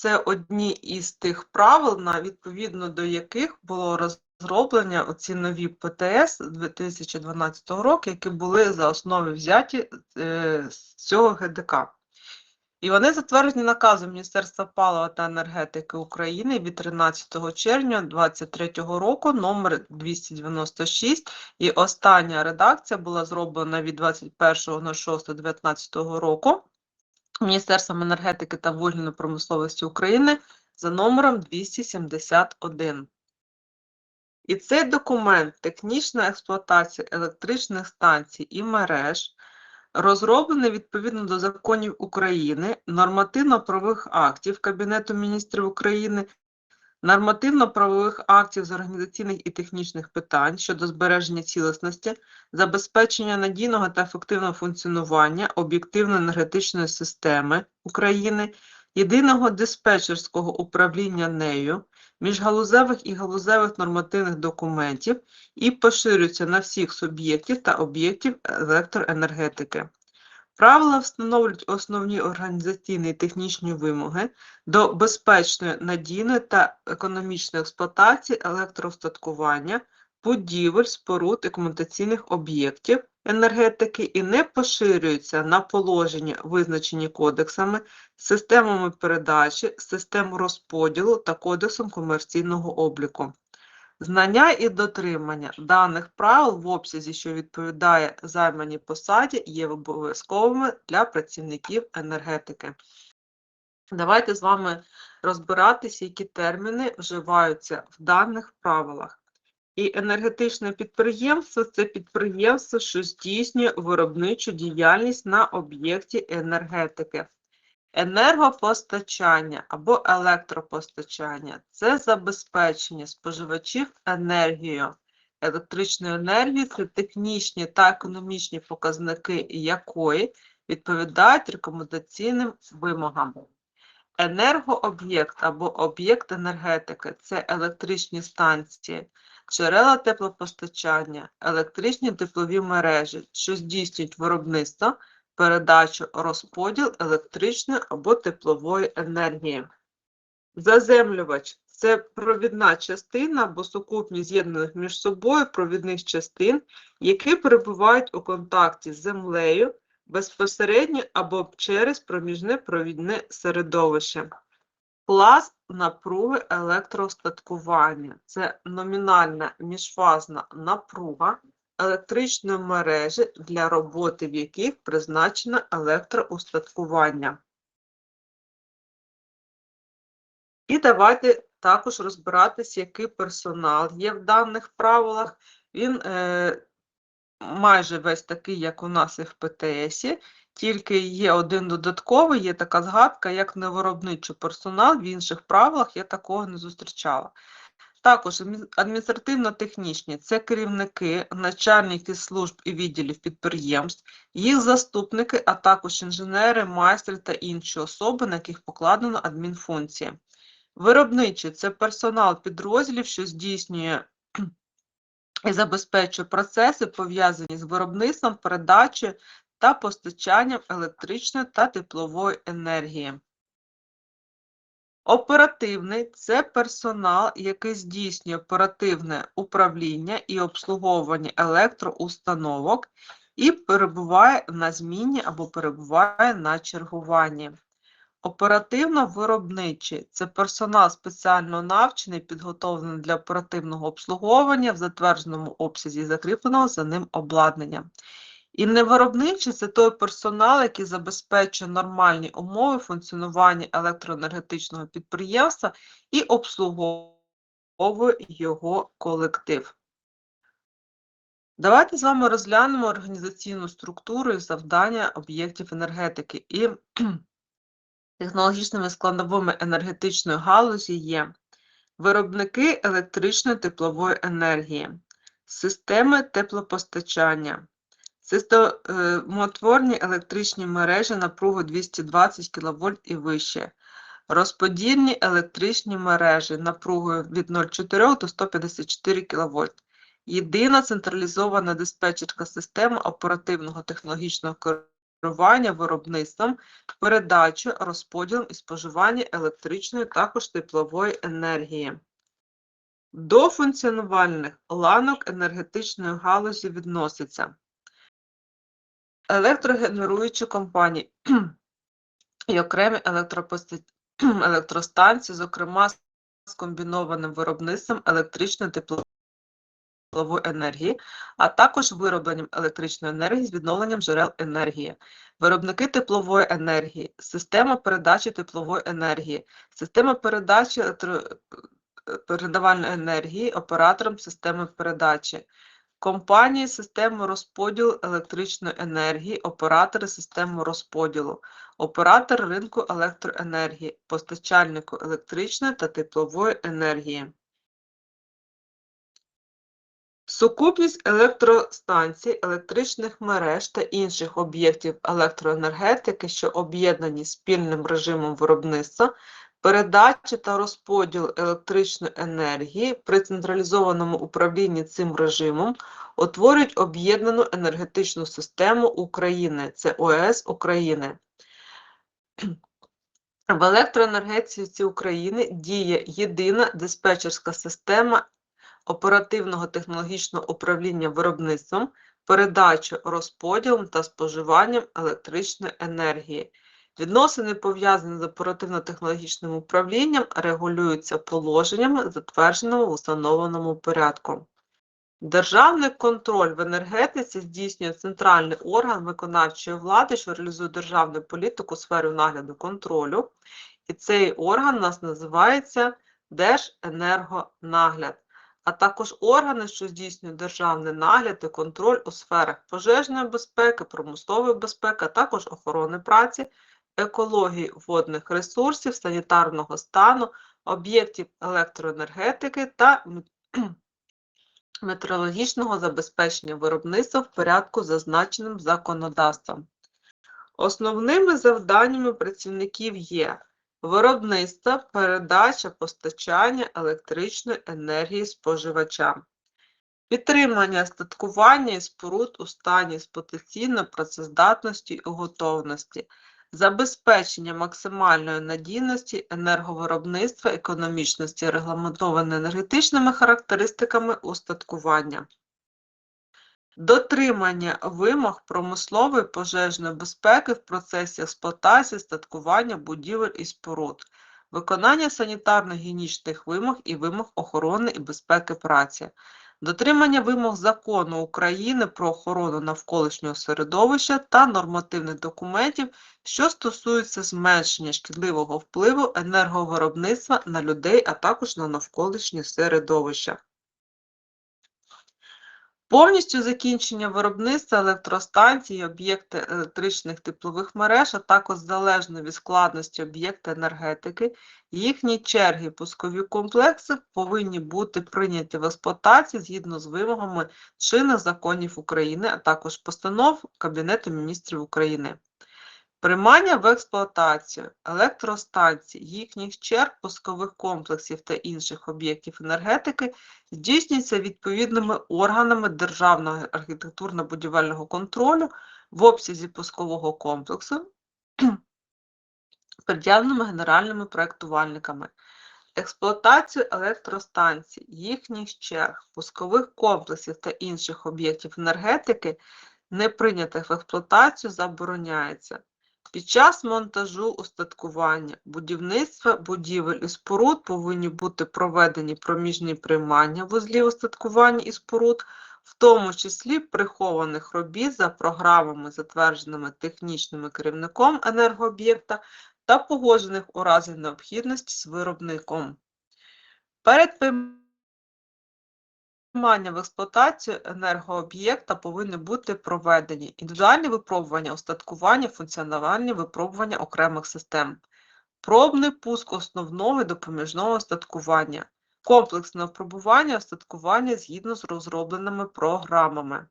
це одні із тих правил, на відповідно до яких було розроблення оці нові ПТС 2012 року, які були за основу взяті е, з цього ГДК. І вони затверджені наказом Міністерства палива та енергетики України від 13 червня 2023 року, номер 296. І остання редакція була зроблена від 21.06.2019 року Міністерством енергетики та вугільної промисловості України за номером 271. І цей документ технічна експлуатація електричних станцій і мереж розроблений відповідно до законів України, нормативно-правових актів Кабінету міністрів України, нормативно-правових актів з організаційних і технічних питань щодо збереження цілісності, забезпечення надійного та ефективного функціонування об'єктивно-енергетичної системи України, єдиного диспетчерського управління нею, міжгалузевих і галузевих нормативних документів і поширюється на всіх суб'єктів та об'єктів електроенергетики. Правила встановлюють основні організаційні і технічні вимоги до безпечної, надійної та економічної експлуатації електроустаткування, будівель, споруд і комутаційних об'єктів енергетики і не поширюються на положення, визначені кодексами, системами передачі, систем розподілу та кодексом комерційного обліку. Знання і дотримання даних правил в обсязі, що відповідає займаній посаді, є обов'язковими для працівників енергетики. Давайте з вами розбиратися, які терміни вживаються в даних правилах. І енергетичне підприємство це підприємство, що здійснює виробничу діяльність на об'єкті енергетики. Енергопостачання або електропостачання це забезпечення споживачів енергією. Електричної енергії це технічні та економічні показники якої відповідають рекомендаційним вимогам. Енергооб'єкт або об'єкт енергетики це електричні станції, джерела теплопостачання, електричні теплові мережі, що здійснюють виробництво передачу розподіл електричної або теплової енергії. Заземлювач це провідна частина або сукупність з'єднаних між собою провідних частин, які перебувають у контакті з землею безпосередньо або через проміжне провідне середовище. Клас напруги електроостаткування це номінальна міжфазна напруга електричної мережі, для роботи в яких призначено електроустаткування. І давайте також розбиратися, який персонал є в даних правилах. Він е, майже весь такий, як у нас і в ПТС, тільки є один додатковий, є така згадка, як невиробничий персонал, в інших правилах я такого не зустрічала. Також адміністративно-технічні це керівники, начальники служб і відділів підприємств, їх заступники, а також інженери, майстри та інші особи, на яких покладено адмінфункції. Виробничі це персонал підрозділів, що здійснює і забезпечує процеси, пов'язані з виробництвом, передачею та постачанням електричної та теплової енергії. Оперативний це персонал, який здійснює оперативне управління і обслуговування електроустановок і перебуває на зміні або перебуває на чергуванні. Оперативно-виробничий це персонал спеціально навчений, підготовлений для оперативного обслуговування в затвердженому обсязі закріпленого за ним обладнання. І невиробничий це той персонал, який забезпечує нормальні умови функціонування електроенергетичного підприємства і обслуговує його колектив. Давайте з вами розглянемо організаційну структуру і завдання об'єктів енергетики. І технологічними складовими енергетичної галузі є виробники електричної теплової енергії, системи теплопостачання. Системотворні електричні мережі напругу 220 кВт і вище. Розподільні електричні мережі напругою від 0,4 до 154 кВт. Єдина централізована диспетчерська система оперативного технологічного керування виробництвом, передачу, розподілом і споживання електричної також теплової енергії. До функціонувальних ланок енергетичної галузі відносяться електрогенеруючі компанії. І окремі електростанції, зокрема з комбінованим виробництвом електричної теплової енергії, а також виробленням електричної енергії з відновленням джерел енергії, виробники теплової енергії, система передачі теплової енергії, система передачі електро... передавальної енергії оператором системи передачі, компанії системи розподілу електричної енергії, оператори системи розподілу, оператор ринку електроенергії, постачальнику електричної та теплової енергії. Сукупність електростанцій, електричних мереж та інших об'єктів електроенергетики, що об'єднані спільним режимом виробництва, передачі та розподілу електричної енергії при централізованому управлінні цим режимом утворюють об'єднану енергетичну систему України, це ОЕС України. В електроенергетиці України діє єдина диспетчерська система оперативного технологічного управління виробництвом, передачею, розподілом та споживанням електричної енергії. Відносини, пов'язані з оперативно-технологічним управлінням, регулюються положеннями, затвердженими в установленому порядку. Державний контроль в енергетиці здійснює центральний орган виконавчої влади, що реалізує державну політику у сфері нагляду контролю. І цей орган у нас називається Держенергонагляд, а також органи, що здійснюють державний нагляд і контроль у сферах пожежної безпеки, промислової безпеки, а також охорони праці, екології водних ресурсів, санітарного стану, об'єктів електроенергетики та метрологічного забезпечення виробництва в порядку, зазначеним законодавством. Основними завданнями працівників є виробництво, передача, постачання електричної енергії споживачам, підтримання статкування і споруд у стані з працездатності і готовності, забезпечення максимальної надійності енерговиробництва, економічності, регламентоване енергетичними характеристиками устаткування. Дотримання вимог промислової пожежної безпеки в процесі експлуатації статкування будівель і споруд, виконання санітарно-гігієнічних вимог і вимог охорони і безпеки праці, дотримання вимог Закону України про охорону навколишнього середовища та нормативних документів, що стосуються зменшення шкідливого впливу енерговиробництва на людей, а також на навколишнє середовище. Повністю закінчення виробництва електростанцій об'єкти електричних теплових мереж, а також залежно від складності об'єкта енергетики, їхні черги пускові комплекси повинні бути прийняті в експлуатацію згідно з вимогами чинних законів України, а також постанов Кабінету міністрів України. Приймання в експлуатацію електростанцій, їхніх черг, пускових комплексів та інших об'єктів енергетики здійснюється відповідними органами Державного архітектурно-будівельного контролю в обсязі пускового комплексу, пред'явленими генеральними проєктувальниками. Експлуатацію електростанцій, їхніх черг, пускових комплексів та інших об'єктів енергетики, не прийнятих в експлуатацію, забороняється. Під час монтажу устаткування будівництва будівель і споруд повинні бути проведені проміжні приймання вузлів устаткування і споруд, в тому числі прихованих робіт за програмами, затвердженими технічним керівником енергооб'єкта та погоджених у разі необхідності з виробником. Перед приймання в експлуатацію енергооб'єкта повинні бути проведені. Індивідуальні випробування, устаткування, функціональні випробування окремих систем, пробний пуск основного і допоміжного устаткування, комплексне випробування остаткування згідно з розробленими програмами.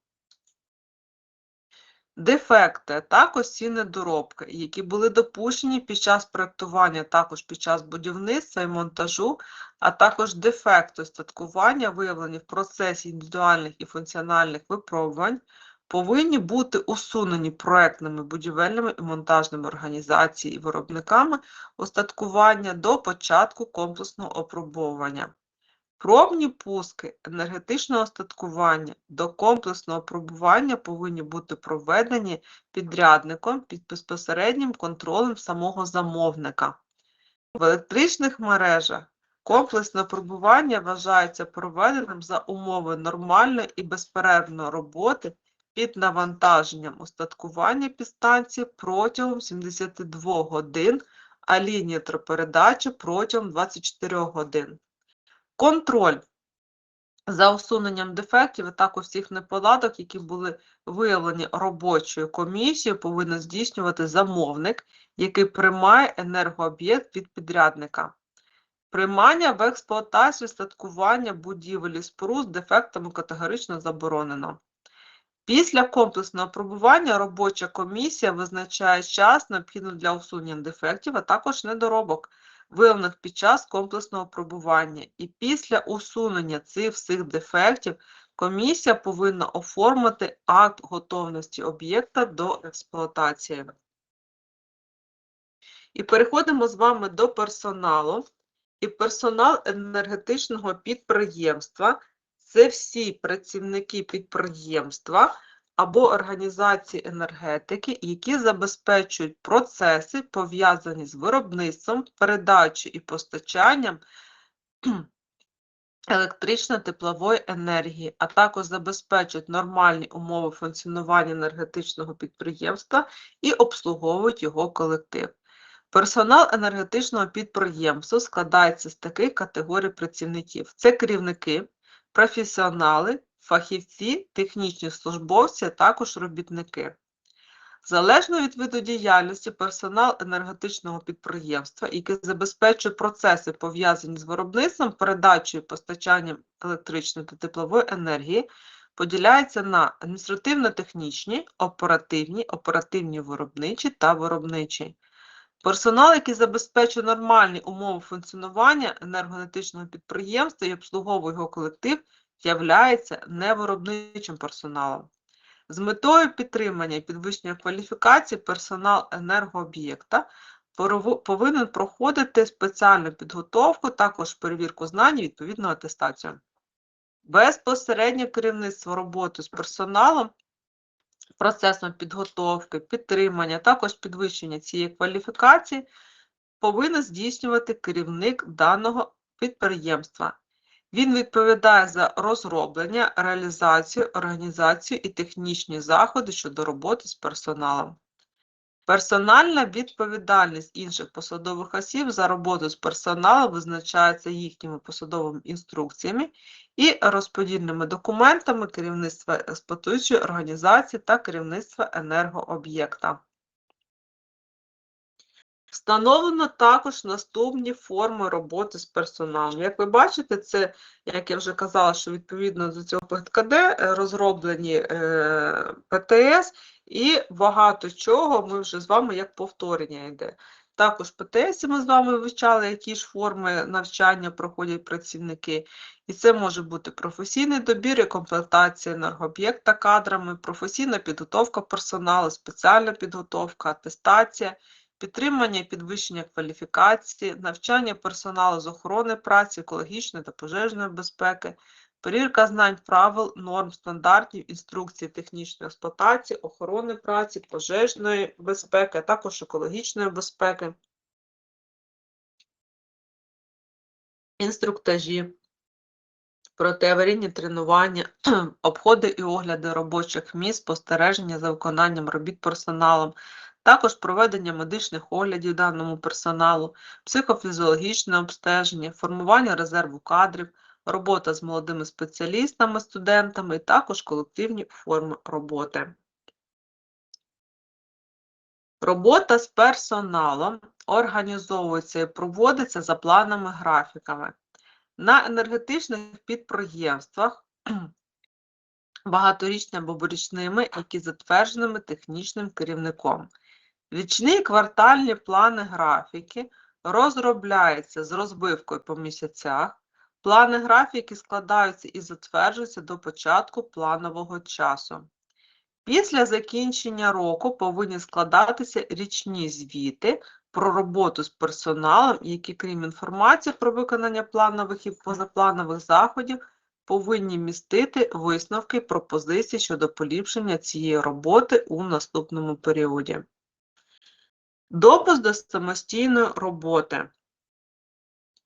Дефекти, також ці недоробки, які були допущені під час проєктування, також під час будівництва і монтажу, а також дефекти устаткування, виявлені в процесі індивідуальних і функціональних випробувань, повинні бути усунені проектними будівельними і монтажними організаціями і виробниками остаткування до початку комплексного опробовування. Пробні пуски енергетичного остаткування до комплексного опробування повинні бути проведені підрядником під безпосереднім контролем самого замовника. В електричних мережах комплексне опробування вважається проведеним за умови нормальної і безперервної роботи під навантаженням устаткування підстанції протягом 72 годин, а лінії електропередачі протягом 24 годин. Контроль за усуненням дефектів і також всіх неполадок, які були виявлені робочою комісією, повинен здійснювати замовник, який приймає енергооб'єкт від підрядника. Приймання в експлуатацію статкування будівель і з дефектами категорично заборонено. Після комплексного пробування робоча комісія визначає час, необхідний для усунення дефектів, а також недоробок, виявлених під час комплексного пробування. І після усунення цих всіх дефектів комісія повинна оформити акт готовності об'єкта до експлуатації. І переходимо з вами до персоналу. І персонал енергетичного підприємства це всі працівники підприємства або організації енергетики, які забезпечують процеси, пов'язані з виробництвом, передачею і постачанням електрично-теплової енергії, а також забезпечують нормальні умови функціонування енергетичного підприємства і обслуговують його колектив. Персонал енергетичного підприємства складається з таких категорій працівників: це керівники, професіонали, фахівці, технічні службовці, а також робітники. Залежно від виду діяльності, персонал енергетичного підприємства, який забезпечує процеси, пов'язані з виробництвом, передачею постачанням електричної та теплової енергії, поділяється на адміністративно-технічні, оперативні, оперативні виробничі та виробничі. Персонал, який забезпечує нормальні умови функціонування енергетичного підприємства і обслуговує його колектив, являється невиробничим персоналом. З метою підтримання і підвищення кваліфікації персонал енергооб'єкта повинен проходити спеціальну підготовку, також перевірку знань і відповідну атестацію. Безпосереднє керівництво роботи з персоналом, процесом підготовки, підтримання, також підвищення цієї кваліфікації повинен здійснювати керівник даного підприємства. Він відповідає за розроблення, реалізацію, організацію і технічні заходи щодо роботи з персоналом. Персональна відповідальність інших посадових осіб за роботу з персоналом визначається їхніми посадовими інструкціями і розподільними документами керівництва експлуатуючої організації та керівництва енергооб'єкта. Встановлено також наступні форми роботи з персоналом. Як ви бачите, це, як я вже казала, що відповідно до цього ПТКД е, розроблені е, ПТС і багато чого ми вже з вами як повторення йде. Також ПТС ми з вами вивчали, які ж форми навчання проходять працівники. І це може бути професійний добір і комплектація енергооб'єкта кадрами, професійна підготовка персоналу, спеціальна підготовка, атестація, підтримання і підвищення кваліфікації, навчання персоналу з охорони праці, екологічної та пожежної безпеки, перевірка знань правил, норм, стандартів, інструкцій технічної експлуатації, охорони праці, пожежної безпеки, а також екологічної безпеки, інструктажі, протиаварійні тренування, обходи і огляди робочих місць, спостереження за виконанням робіт персоналом, також проведення медичних оглядів даному персоналу, психофізіологічне обстеження, формування резерву кадрів, робота з молодими спеціалістами, студентами і також колективні форми роботи. Робота з персоналом організовується і проводиться за планами графіками. На енергетичних підприємствах багаторічними або річними, які затвердженими технічним керівником. Річні квартальні плани графіки розробляються з розбивкою по місяцях. Плани графіки складаються і затверджуються до початку планового часу. Після закінчення року повинні складатися річні звіти про роботу з персоналом, які, крім інформації про виконання планових і позапланових заходів, повинні містити висновки і пропозиції щодо поліпшення цієї роботи у наступному періоді. Допуск до самостійної роботи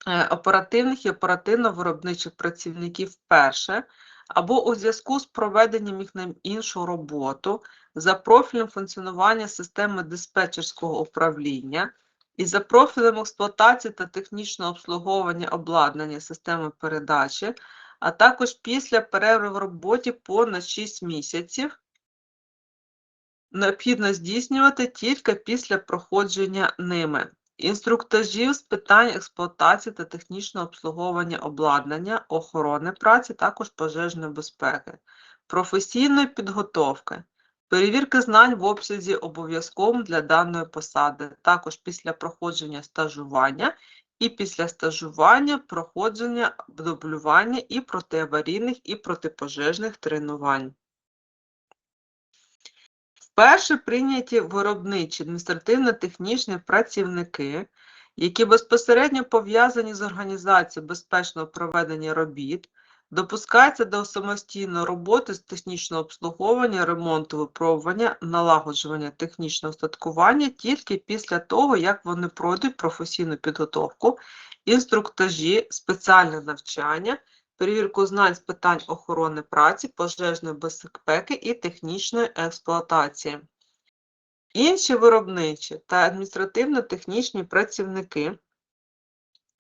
е, оперативних і оперативно-виробничих працівників вперше або у зв'язку з проведенням їх на іншу роботу за профілем функціонування системи диспетчерського управління і за профілем експлуатації та технічного обслуговування обладнання системи передачі, а також після перерви в роботі понад 6 місяців необхідно здійснювати тільки після проходження ними інструктажів з питань експлуатації та технічного обслуговування обладнання, охорони праці, також пожежної безпеки, професійної підготовки, перевірки знань в обсязі обов'язковим для даної посади, також після проходження стажування і після стажування проходження дублювання і протиаварійних, і протипожежних тренувань. Вперше прийняті виробничі адміністративно-технічні працівники, які безпосередньо пов'язані з організацією безпечного проведення робіт, допускаються до самостійної роботи з технічного обслуговування, ремонту, випробування, налагоджування технічного устаткування тільки після того, як вони пройдуть професійну підготовку, інструктажі, спеціальне навчання перевірку знань з питань охорони праці, пожежної безпеки і технічної експлуатації. Інші виробничі та адміністративно-технічні працівники,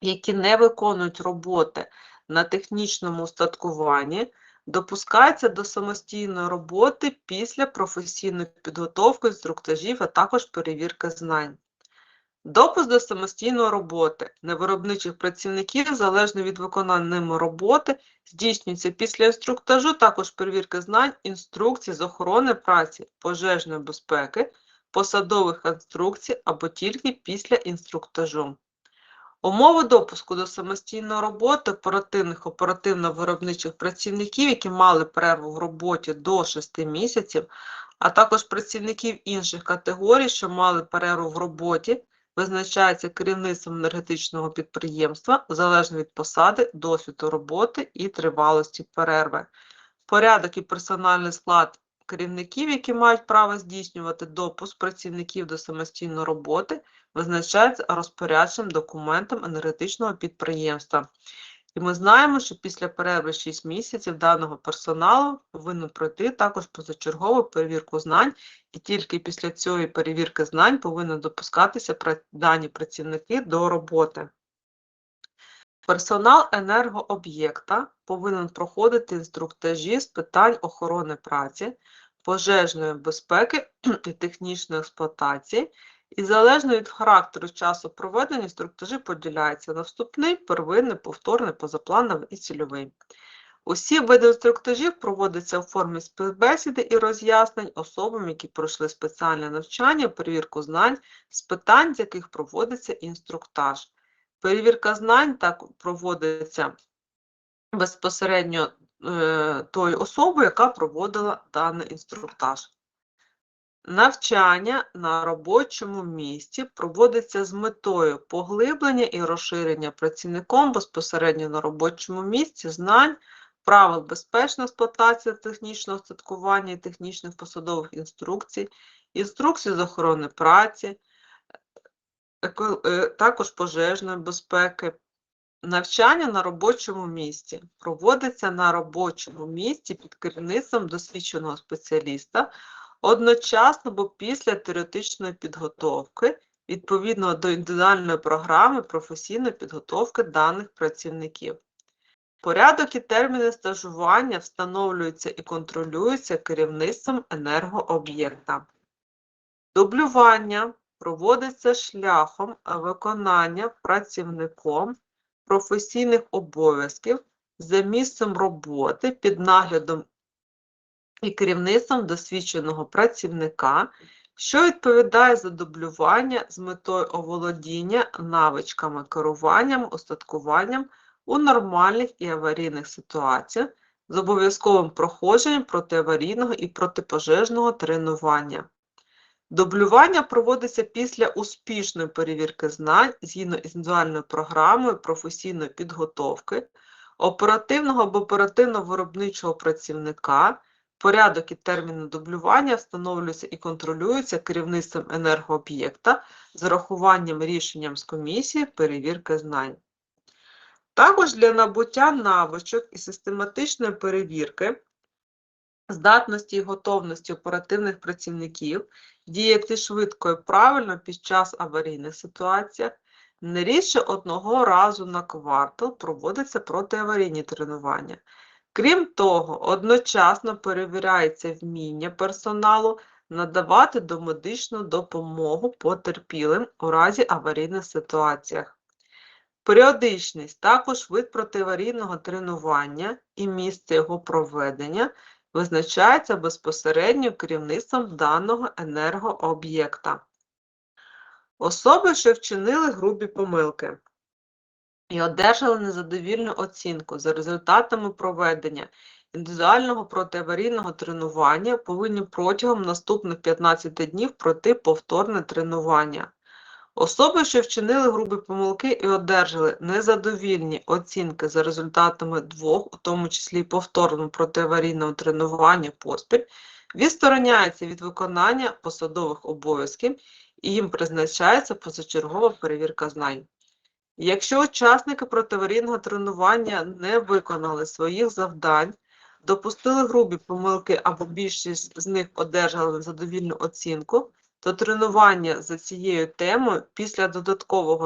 які не виконують роботи на технічному устаткуванні, допускаються до самостійної роботи після професійної підготовки інструктажів, а також перевірки знань. Допуск до самостійної роботи невиробничих працівників, залежно від виконання ними роботи, здійснюється після інструктажу, також перевірки знань, інструкцій з охорони праці, пожежної безпеки, посадових інструкцій або тільки після інструктажу. Умови допуску до самостійної роботи оперативних оперативно-виробничих працівників, які мали перерву в роботі до 6 місяців, а також працівників інших категорій, що мали перерву в роботі визначається керівництвом енергетичного підприємства залежно від посади, досвіду роботи і тривалості перерви. Порядок і персональний склад керівників, які мають право здійснювати допуск працівників до самостійної роботи, визначається розпорядчим документом енергетичного підприємства. І ми знаємо, що після перерви 6 місяців даного персоналу повинен пройти також позачергову перевірку знань, і тільки після цієї перевірки знань повинні допускатися дані працівники до роботи. Персонал енергооб'єкта повинен проходити інструктажі з питань охорони праці, пожежної безпеки і технічної експлуатації, і залежно від характеру часу проведення, інструктажі поділяються на вступний, первинний, повторний, позаплановий і цільовий. Усі види інструктажів проводяться у формі співбесіди і роз'яснень особам, які пройшли спеціальне навчання, перевірку знань з питань, з яких проводиться інструктаж. Перевірка знань так проводиться безпосередньо е, тою особою, яка проводила даний інструктаж. Навчання на робочому місці проводиться з метою поглиблення і розширення працівником безпосередньо на робочому місці знань, правил безпечної експлуатації технічного статкування і технічних посадових інструкцій, інструкцій з охорони праці, е, також пожежної безпеки. Навчання на робочому місці проводиться на робочому місці під керівництвом досвідченого спеціаліста. Одночасно або після теоретичної підготовки відповідно до індивідуальної програми професійної підготовки даних працівників. Порядок і терміни стажування встановлюються і контролюються керівництвом енергооб'єкта. Дублювання проводиться шляхом виконання працівником професійних обов'язків за місцем роботи під наглядом і керівництвом досвідченого працівника, що відповідає за дублювання з метою оволодіння навичками керуванням, устаткуванням у нормальних і аварійних ситуаціях з обов'язковим проходженням протиаварійного і протипожежного тренування. Дублювання проводиться після успішної перевірки знань згідно із індивідуальною програмою професійної підготовки, оперативного або оперативно-виробничого працівника. Порядок і терміни дублювання встановлюються і контролюються керівництвом енергооб'єкта з урахуванням рішенням з комісії перевірки знань. Також для набуття навичок і систематичної перевірки здатності і готовності оперативних працівників діяти швидко і правильно під час аварійних ситуаціях, не рідше одного разу на квартал проводяться протиаварійні тренування. Крім того, одночасно перевіряється вміння персоналу надавати домедичну допомогу потерпілим у разі аварійних ситуаціях. Періодичність також вид протиаварійного тренування і місце його проведення визначається безпосередньо керівництвом даного енергооб'єкта. Особи, що вчинили грубі помилки і одержали незадовільну оцінку за результатами проведення індивідуального протиаварійного тренування, повинні протягом наступних 15 днів пройти повторне тренування. Особи, що вчинили грубі помилки і одержали незадовільні оцінки за результатами двох, у тому числі повторного протиаварійного тренування поспіль, відстороняються від виконання посадових обов'язків і їм призначається позачергова перевірка знань. Якщо учасники протиаварійного тренування не виконали своїх завдань, допустили грубі помилки або більшість з них одержали незадовільну оцінку, то тренування за цією темою після додаткового